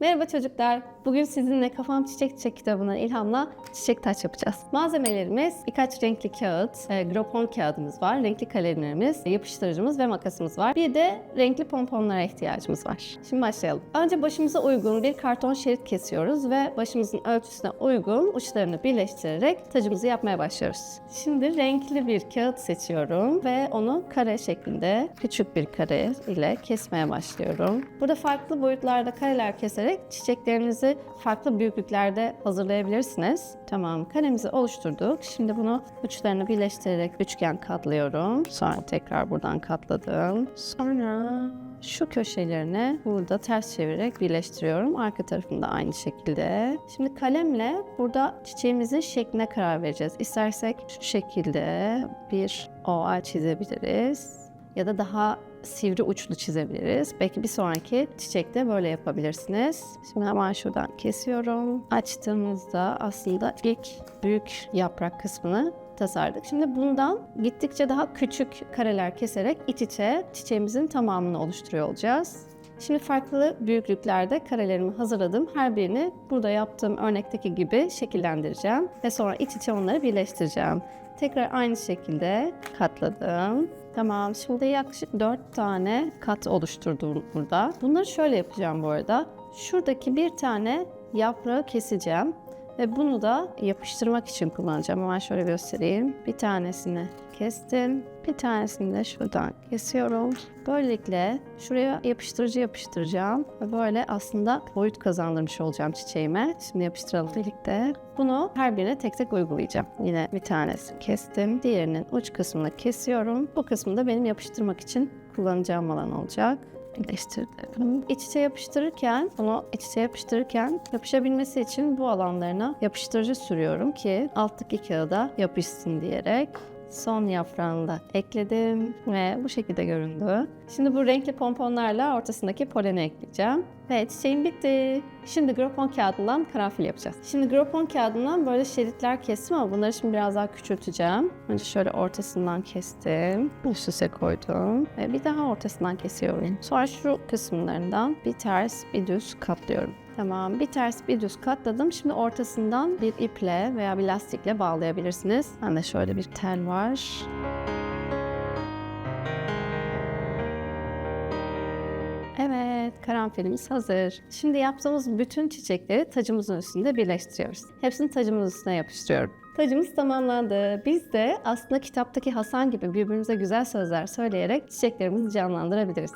Merhaba çocuklar. Bugün sizinle Kafam Çiçek Çiçek kitabından ilhamla çiçek taç yapacağız. Malzemelerimiz birkaç renkli kağıt, e, gropon kağıdımız var, renkli kalemlerimiz, yapıştırıcımız ve makasımız var. Bir de renkli pomponlara ihtiyacımız var. Şimdi başlayalım. Önce başımıza uygun bir karton şerit kesiyoruz ve başımızın ölçüsüne uygun uçlarını birleştirerek tacımızı yapmaya başlıyoruz. Şimdi renkli bir kağıt seçiyorum ve onu kare şeklinde küçük bir kare ile kesmeye başlıyorum. Burada farklı boyutlarda kareler keserek çiçeklerinizi farklı büyüklüklerde hazırlayabilirsiniz. Tamam, karemizi oluşturduk. Şimdi bunu uçlarını birleştirerek üçgen katlıyorum. Sonra tekrar buradan katladım. Sonra şu köşelerini burada ters çevirerek birleştiriyorum. Arka tarafında aynı şekilde. Şimdi kalemle burada çiçeğimizin şekline karar vereceğiz. İstersek şu şekilde bir oval çizebiliriz. Ya da daha sivri uçlu çizebiliriz. Belki bir sonraki çiçekte böyle yapabilirsiniz. Şimdi hemen şuradan kesiyorum. Açtığımızda aslında ilk büyük yaprak kısmını tasarladık. Şimdi bundan gittikçe daha küçük kareler keserek iç içe çiçeğimizin tamamını oluşturuyor olacağız. Şimdi farklı büyüklüklerde karelerimi hazırladım. Her birini burada yaptığım örnekteki gibi şekillendireceğim. Ve sonra iç içe onları birleştireceğim. Tekrar aynı şekilde katladım. Tamam, şimdi yaklaşık 4 tane kat oluşturdum burada. Bunları şöyle yapacağım bu arada. Şuradaki bir tane yaprağı keseceğim. Ve bunu da yapıştırmak için kullanacağım. Hemen şöyle göstereyim. Bir tanesini kestim. Bir tanesini de şuradan kesiyorum. Böylelikle şuraya yapıştırıcı yapıştıracağım. Ve böyle aslında boyut kazandırmış olacağım çiçeğime. Şimdi yapıştıralım birlikte. Bunu her birine tek tek uygulayacağım. Yine bir tanesi kestim. Diğerinin uç kısmını kesiyorum. Bu kısmı da benim yapıştırmak için kullanacağım alan olacak birleştirdim. İç içe yapıştırırken, bunu iç içe yapıştırırken yapışabilmesi için bu alanlarına yapıştırıcı sürüyorum ki alttaki kağıda yapışsın diyerek. Son yaprağını da ekledim ve bu şekilde göründü. Şimdi bu renkli pomponlarla ortasındaki poleni ekleyeceğim. Ve çiçeğim bitti. Şimdi gropon kağıdından karanfil yapacağız. Şimdi gropon kağıdından böyle şeritler kestim ama bunları şimdi biraz daha küçülteceğim. Önce şöyle ortasından kestim. Üst üste koydum. Ve bir daha ortasından kesiyorum. Sonra şu kısımlarından bir ters bir düz katlıyorum. Tamam, bir ters bir düz katladım. Şimdi ortasından bir iple veya bir lastikle bağlayabilirsiniz. Bende şöyle bir tel var. Evet, karanfilimiz hazır. Şimdi yaptığımız bütün çiçekleri tacımızın üstünde birleştiriyoruz. Hepsini tacımızın üstüne yapıştırıyorum. Tacımız tamamlandı. Biz de aslında kitaptaki Hasan gibi birbirimize güzel sözler söyleyerek çiçeklerimizi canlandırabiliriz.